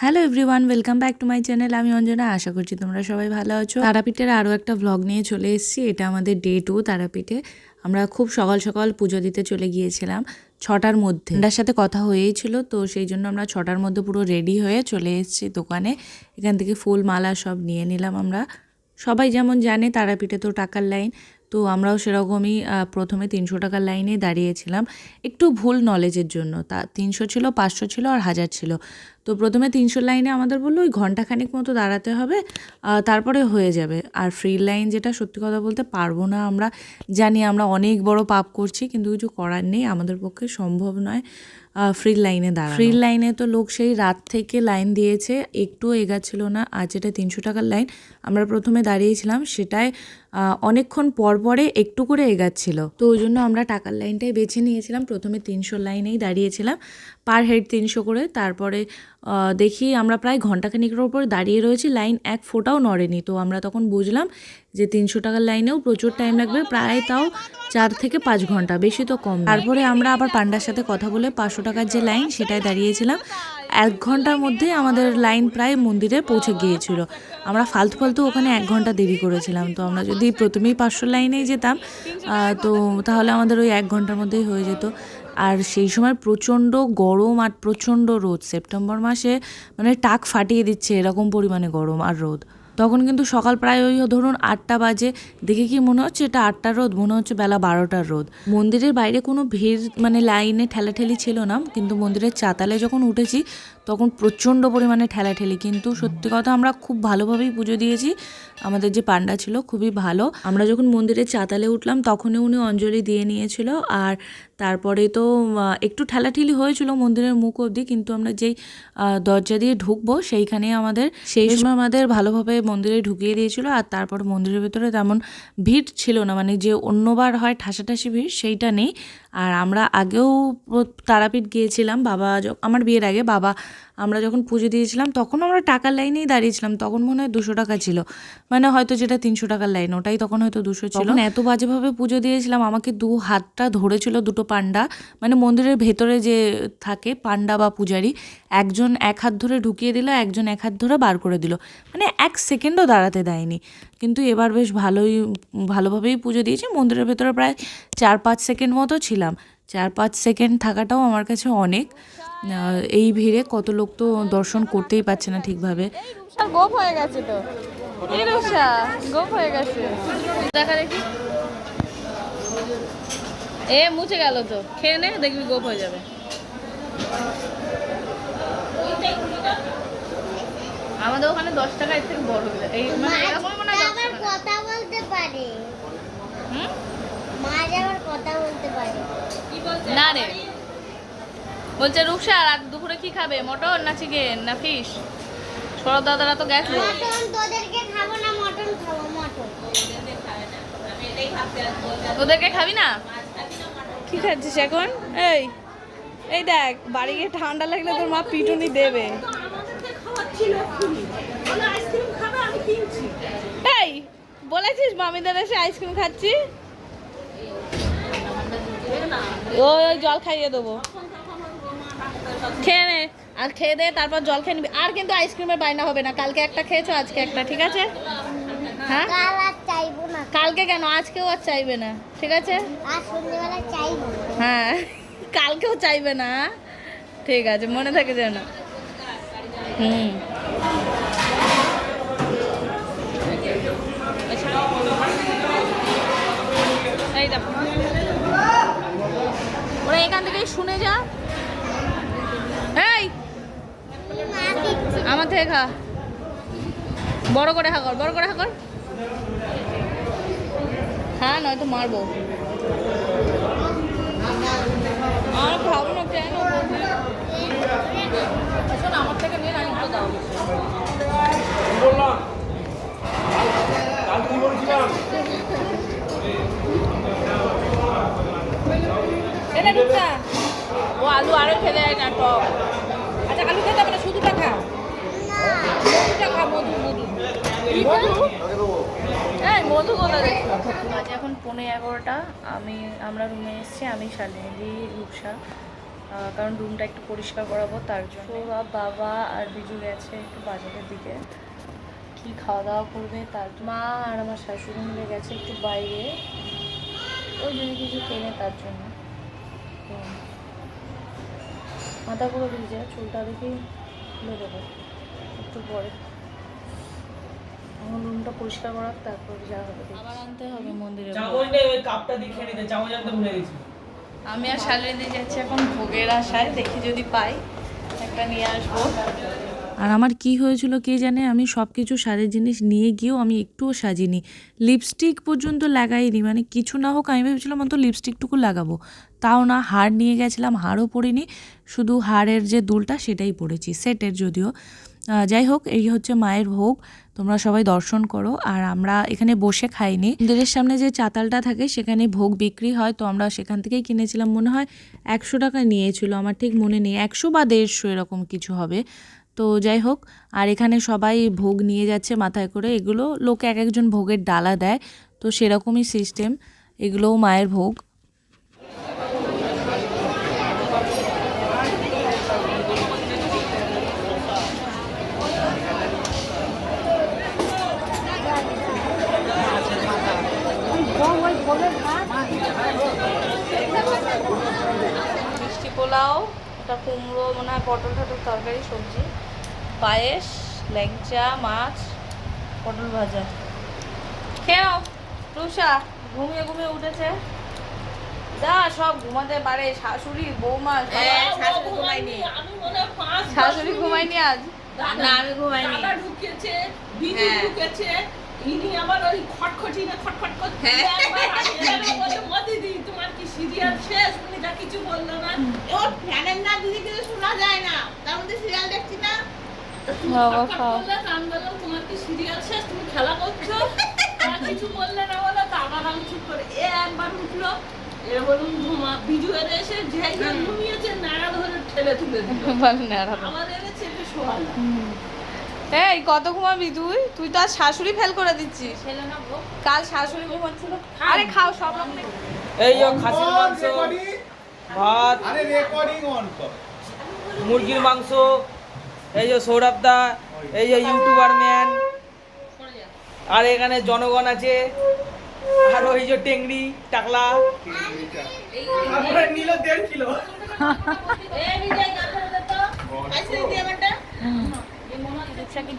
Hello everyone welcome back to my channel আমি অঞ্জনা, আশা করছি তোমরা সবাই ভালো আছো। তারাপীঠের আরও একটা ভ্লগ নিয়ে চলে এসেছি। এটা আমাদের ডে টু তারাপীঠে। আমরা খুব সকাল সকাল পুজো দিতে চলে গিয়েছিলাম ছটার মধ্যে। এটার সাথে কথা হয়েই ছিল, তো সেই জন্য আমরা ছটার মধ্যে পুরো রেডি হয়ে চলে এসেছি দোকানে। এখান থেকে ফুল মালা সব নিয়ে নিলাম আমরা। সবাই যেমন জানে, তারাপীঠে তো টাকার লাইন তো আমরাও সেরকমই প্রথমে তিনশো টাকার লাইনে দাঁড়িয়েছিলাম। একটু ভুল নলেজের জন্য। তা তিনশো ছিল, পাঁচশো ছিল আর হাজার ছিল। তো প্রথমে তিনশো লাইনে আমাদের বলল, ওই ঘন্টাখানেক মতো দাঁড়াতে হবে তারপরে হয়ে যাবে। আর ফ্রি লাইন যেটা, সত্যি কথা বলতে পারব না আমরা। জানি আমরা অনেক বড় পাপ করছি, কিন্তু কিছু করার নেই, আমাদের পক্ষে সম্ভব নয় ফ্রি লাইনে দাঁড়া ফ্রি লাইনে তো লোক সেই রাত থেকে লাইন দিয়েছে, একটুও এগাচ্ছিল না, আর যেটা তিনশো টাকার লাইন, আমরা প্রথমে দাঁড়িয়েছিলাম, সেটাই অনেকক্ষণ পর পরে একটু করে এগাচ্ছিল। তো ওই জন্য আমরা টাকার লাইনটাই বেছে নিয়েছিলাম, প্রথমে তিনশো লাইনেই দাঁড়িয়েছিলাম, পার হেড তিনশো করে, তারপরে দেখি আমরা প্রায় ঘন্টাখানিকের ওপর দাঁড়িয়ে রয়েছি, লাইন এক ফোঁটাও নড়েনি। তো আমরা তখন বুঝলাম যে তিনশো টাকার লাইনেও প্রচুর টাইম লাগবে, প্রায় তাও চার থেকে পাঁচ ঘণ্টা বেশি তো কম তারপরে আমরা আবার পান্ডার সাথে কথা বলে পাঁচশো টাকার যে লাইন সেটাই দাঁড়িয়েছিলাম। এক ঘণ্টার মধ্যে আমাদের লাইন প্রায় মন্দিরে পৌঁছে গিয়েছিল। আমরা ফালতু ফালতু ওখানে এক ঘণ্টা দেরি করেছিলাম। তো আমরা যদি প্রথমেই পাঁচশো লাইনেই যেতাম তো তাহলে আমাদের ওই এক ঘণ্টার মধ্যেই হয়ে যেত। আর সেই সময় প্রচণ্ড গরম আর প্রচণ্ড রোদ। সেপ্টেম্বর মাসে মানে টাক ফাটিয়ে দিচ্ছে এরকম পরিমাণে গরম আর রোদ। তখন কিন্তু সকাল প্রায় ওই ধরুন আটটা বাজে, দেখে কি মনে হচ্ছে এটা আটটার রোদ? মনে হচ্ছে বেলা বারোটার রোদ। মন্দিরের বাইরে কোনো ভিড় মানে লাইনে ঠেলাঠেলি ছিল না, কিন্তু মন্দিরের চাতালে যখন উঠেছি তখন প্রচণ্ড পরিমাণে ঠেলাঠেলি। কিন্তু সত্যি কথা আমরা খুব ভালোভাবেই পুজো দিয়েছি। আমাদের যে পান্ডা ছিল খুবই ভালো। আমরা যখন মন্দিরের চাতালে উঠলাম তখনই উনি অঞ্জলি দিয়ে নিয়েছিল। আর তারপরে তো একটু ঠেলাঠেলি হয়েছিল মন্দিরের মুখ অবধি কিন্তু আমরা যেই দরজা দিয়ে ঢুকবো সেইখানেই আমাদের সেই সময় আমাদের ভালোভাবে মন্দিরে ঢুকিয়ে দিয়েছিল। আর তারপর মন্দিরের ভেতরে তেমন ভিড় ছিল না। মানে যে অন্যবার হয় ঠাসাঠাসি ভিড় সেইটা নেই। আর আমরা আগেও তারাপীঠ গিয়েছিলাম। বাবা আমার বিয়ের আগে বাবা আমরা যখন পুজো দিয়েছিলাম, তখন আমরা টাকার লাইনেই দাঁড়িয়েছিলাম। তখন মনে হয় দুশো টাকা ছিল। মানে হয়তো যেটা তিনশো টাকার লাইন, ওটাই তখন হয়তো দুশো ছিল। এত বাজেভাবে পুজো দিয়েছিলাম, আমাকে দু হাতটা ধরেছিল দুটো পান্ডা। মানে মন্দিরের ভেতরে যে থাকে পান্ডা বা পূজারি, একজন এক হাত ধরে ঢুকিয়ে দিল, একজন এক হাত ধরে বার করে দিল। মানে এক সেকেন্ডও দাঁড়াতে দেয়নি। কিন্তু এবার বেশ ভালোই, ভালোভাবেই পুজো দিয়েছি। মন্দিরের ভেতরে প্রায় চার পাঁচ সেকেন্ড মতো ছিলাম। চার পাঁচ সেকেন্ড থাকাটাও আমার কাছে অনেক। এই ভিড়ে কত লোক তো দর্শন করতেই পারছে না ঠিকভাবে। গোপ হয়ে গেছে তো। গোপ হয়ে গেছে। দেখা দেখি। এ, মুছে গেল তো। খেয়ে নে, দেখবি গোপ হয়ে যাবে। আমাদের ওখানে দশ টাকা এর থেকে বড়। এই মানে এরকম মনে হয় দশ আবার টাকা। কথা বলতে পারে হুম? মাঝ আবার কথা বলতে পারে না রে। বলছে রূপসা রাত দুপুরে কি খাবে? মটন না চিকেন না ফিশ সরব দাদারা তো গেছে। তোদেরকে খাবি না কি খাচ্ছিস এখন? এই এই দেখ বাড়ি গিয়ে ঠান্ডা লাগলে তোর মা পিটুনি দেবে। এই বলেছিস মামিদের এসে আইসক্রিম খাচ্ছি ওই ওই জল খাইয়ে দেবো। খেয়ে নে আর খেয়ে দে তারপর জল খেয়ে নিবি। আর কিন্তু আইসক্রিমের বায়না হবে না। কালকে একটা খেয়েছো আজকে একটা ঠিক আছে? হ্যাঁ? কালকে কেন? আজকেও আর চাইবে না ঠিক আছে? হ্যাঁ কালকেও চাইবে না ঠিক আছে মনে থাকে যেন। হুম। এই দেখো। ওরা এখান থেকেই শুনে যা। এই! আমার থেকে খা। বড় করে হা কর, বড় করে হা কর। হ্যাঁ নয়তো মারবো। আর খাব না কেন? আমার থেকে নিয়ে আমি দাও। এনে ঢুকছা ও আলু আরও না টক আচ্ছা আলু খেতে হবে শুধুটা খা মধুটা খা মধু মধু। মধু? হ্যাঁ মধু কোথা আজ এখন পনেরো এগারোটা। আমি আমরা রুমে এসেছি আমি শালিনী রূপসা। কারণ রুমটা একটু পরিষ্কার করাবো তার জন্য। বাবা আর বিজু গেছে একটু বাজারের দিকে। কি খাওয়া দাওয়া করবে তার মা আর আমার শাশুড়ি মিলে গেছে একটু বাইরে। ওই জন্য কিছু কেনে তার জন্য তো মাথা করে ভিজে চুলটা দেখি খুলে দেবো। একটু পরে। আমার রুমটা পরিষ্কার করার তারপর যা হবে আবার আনতে হবে মন্দিরে। ভোগ। চামচ ওই কাপটা দেখে নিতে চামচ আনতে ভুলে গেছি। আমি আর শালিনী যাচ্ছি এখন ভোগের আশায় দেখি যদি পাই একটা নিয়ে আসব। আর আমার কি হয়েছিল কে জানে, আমি সব কিছু সাজের জিনিস নিয়ে গিয়েও আমি একটুও সাজিনি। লিপস্টিক পর্যন্ত লাগাইনি মানে কিছু না হোক আমি ভেবেছিলাম অন্তত লিপস্টিকটুকু লাগাবো। তাও না, হার নিয়ে গেছিলাম, হারও পরিনি শুধু হারের যে দুলটা সেটাই পরেছি সেটের যদিও। যাই হোক, এই হচ্ছে মায়ের ভোগ, তোমরা সবাই দর্শন করো, আর আমরা এখানে বসে খাইনি। মন্দিরের সামনে যে চাতালটা থাকে, সেখানে ভোগ বিক্রি হয়, তো আমরা সেখান থেকেই কিনেছিলাম, মনে হয় একশো টাকা নিয়েছিল, আমার ঠিক মনে নেই, একশো বা দেড়শো এরকম কিছু হবে। তো যাই হোক, আর এখানে সবাই ভোগ নিয়ে যাচ্ছে মাথায় করে। এগুলো লোকে এক একজন ভোগের ডালা দেয়, তো সেরকমই সিস্টেম এগুলোও মায়ের ভোগ। মিষ্টি পোলাও ওটা কুমড়ো, মনে হয় পটল টটল তরকারি, সবজি। পায়েস ল্যাংচা মাছ পটল ভাজা। খেও রুষা ঘুমিয়ে ঘুমিয়ে উঠেছে। যা সব ঘুমাতে পারে শাশুড়ি বৌমা শাশুড়ি হয় শাশুড়ি ঘুমায়নি আজ? না আমি ঘুমাইনি ঢুকেছে বিজু ঢুকেছে ইনি আবার ওই খটখটি না তোমার কি সিরিয়াল শেষ? উনি যা কিছু বলল না। ওর ফ্যানের না দিদি কিছু শোনা যায় না। তার মধ্যে সিরিয়াল দেখছি না। বাবা খাও। খেলা করছ? কিছু বললে না বলে তো আবার আমি চুপ করে। এ একবার উঠল বলুন ঘুমা বিজু এসে যেই ঘুমিয়েছে নাড়া ধরে ঠেলে তুলে দিল। ভালো নেড়াবো আমার শোয়ালো। এই কত ঘুমাবি তুই? তুই তো আর শাশুড়ি ফেল করে দিচ্ছিস। কাল শাশুড়ি ঘুমাচ্ছিল। আরে খাও সব রকম এই যে খাসির মাংস ভাত আরে রেকর্ডিং অন কর। মুরগির মাংস এই যে সৌরভ দা, এই যে ইউটিউবার ম্যান আর এখানে জনগণ আছে, আর ওই যে টেংরি, টাকলা।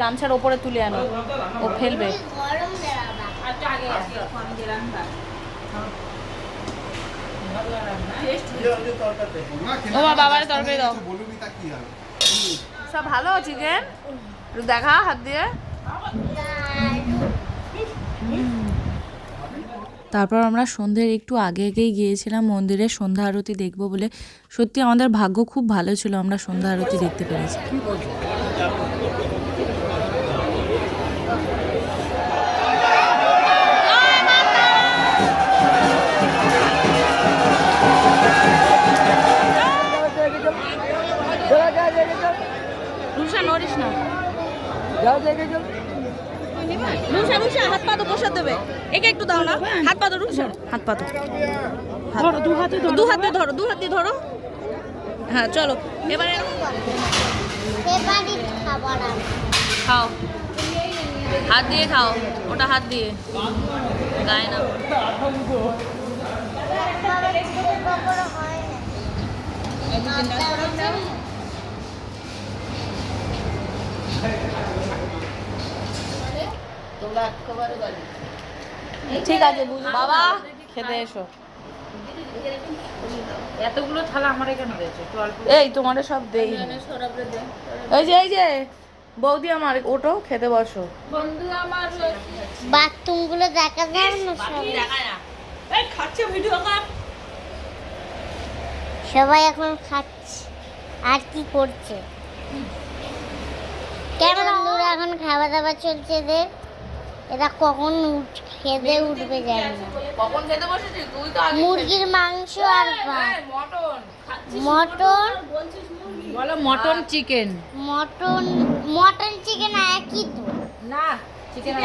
গামছার ওপরে তুলে আনো? ও ফেলবে। ও বাবার তরকারি দাও। সব ভালো, চিকেন? দেখা, হাত দিয়ে। তারপর আমরা সন্ধ্যের একটু আগে আগেই গিয়েছিলাম মন্দিরে, সন্ধ্যা আরতি দেখব বলে। সত্যি আমাদের ভাগ্য খুব ভালো ছিল, আমরা সন্ধ্যা আরতি দেখতে পেরেছি। একটু দাও না। হাত পা রুষা হাত পা ধরো। দু হাতে দু হাতে ধরো দু হাতে ধরো। হ্যাঁ চলো। এবারে খাও। হাত দিয়ে খাও। ওটা হাত দিয়ে। গায়ে না। হয় না মাথা আছে? ঠিক আছে বাবা খেতে এসো। এতগুলো থালা আমার একটু অল্প এই তোমাদের সব দেই। এই যে এই যে বৌদি আমার ওটো খেতে বসো। বন্ধু আমার বাথরুমগুলো দেখা যায় না সব? এই খাচ্ছে ভিডিও কর সবাই এখন খাচ্ছে। আর কি করছে? কেমন বন্ধুরা এখন খাওয়া দাওয়া চলছে এদের? এরা কখন উঠ খেতে উঠবে জানি না। কখন খেতে বসেছিস? তুই তো আগে মুরগির মাংস আর ভাত। মটন। মটন বলো mutton chicken mutton mutton chicken একই তো। না চিকেন